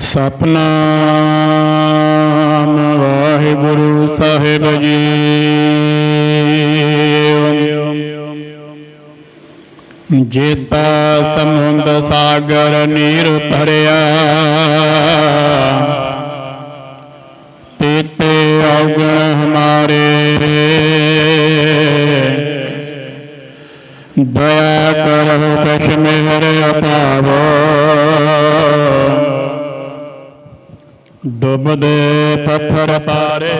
ਸਤਨਾਮ ਵਾਹਿਗੁਰੂ ਸਾਹਿਬ ਜੀ। ਜੇਤਾ ਸਮੁੰਦ ਸਾਗਰ ਨੀਰ ਭਰਿਆ ਤੇਤੇ ਔਗਣ ਹਮਾਰੇ। ਦਇਆ ਕਰੋ ਡੁੱਬਦੇ ਪੱਥਰ ਪਾਰੇ।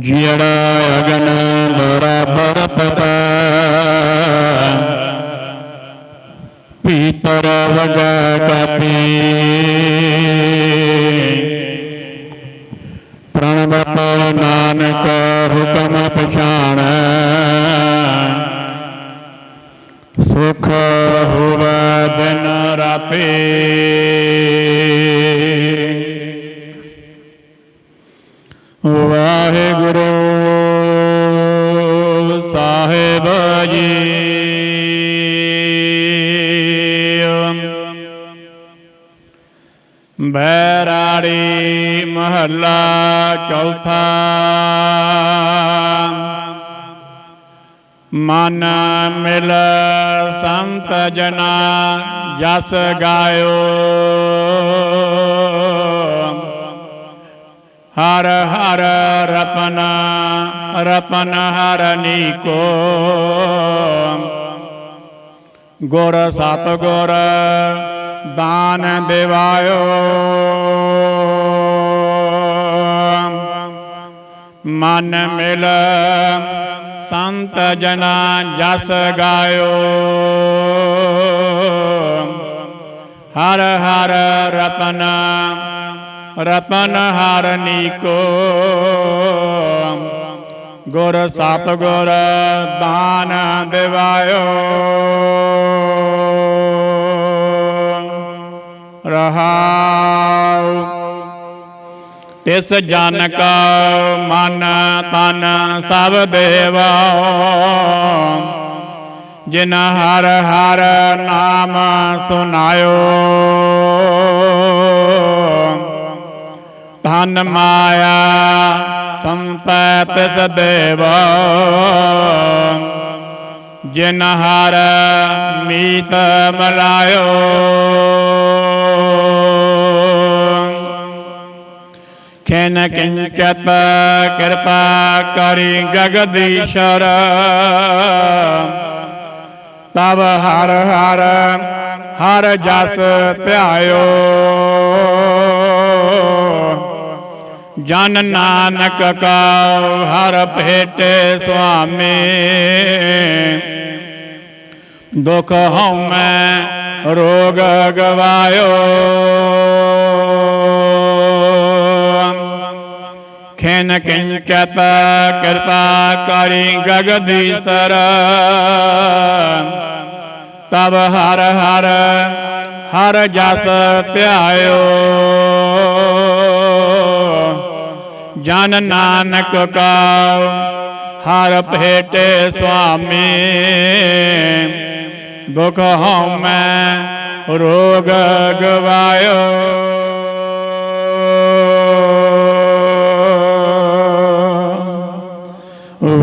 ਜਿਹੜਾ ਅਗਨ ਬਰਾਬਰ ਪਤਾ ਪੀਤਰ ਵਗਾ ਕਾਪੀ। ਪ੍ਰਣਵਤ ਨਾਨਕ ਹੁਕਮ ਰਾਤੇ ਵਾਹਿਗੁਰੂ ਸਾਹਿਬ ਜੀ। ਬੈਰਾੜੀ ਮਹੱਲਾ ਚੌਥਾ। ਮਨ ਮਿਲ ਸੰਤ ਜਨਾ ਜਸ ਗਾਇਓ। ਹਰ ਹਰ ਰਪਨ ਰਪਨ ਹਰ ਨੀਕੋ। ਗੁਰ ਸਤ ਗੁਰ ਦਾਨ ਦੇਵਾਇਓ। ਮਨ ਮਿਲ ਸੰਤ ਜਨਾ ਜਸ ਗਾਇਓ। ਹਰ ਹਰ ਰਤਨ ਰਤਨ ਹਰ ਨੀਕੋ। ਗੁਰ ਸਤ ਗੁਰ ਦਾਨ ਦੇਵਾਇਓ। ਰਹਾਉ ਤਿਸ ਜਨ ਕਾ ਮਨ ਤਨ ਸਭ ਦੇਵਾ। ਜਿਨ ਹਰ ਹਰ ਨਾਮ ਸੁਨਾਇਓ। ਧਨ ਮਾਇਆ ਸੰਪੈ ਤਿਸ ਦੇਵਾ। ਜਿਨ ਹਰ ਮੀਤ ਮਲਾਇਓ। ਖੈਨ ਕਿੰਚਤ ਕਿਰਪਾ ਕਰੀ ਜਗਦੀਸ਼ਰ ਤਬ ਹਰ ਹਰ ਹਰ ਜਸ ਧਿਆਇਓ। ਜਨ ਨਾਨਕ ਕਾ ਹਰ ਭੇਟੇ ਸੁਆਮੀ, ਦੁਖ ਹਉਮੈ ਰੋਗ ਗਵਾਇਓ। ਖੈਨ ਕਿੰਚਤ ਕਿਰਪਾ ਕਰੀ ਜਗਦੀਸ਼ਰ। ਤਬ ਹਰ ਹਰ ਹਰ ਜਸ ਧਿਆਇਓ। ਜਨ ਨਾਨਕ ਕਾ ਹਰ ਭੇਟੇ ਸੁਆਮੀ। ਦੁਖ ਹਉਮੈ ਰੋਗ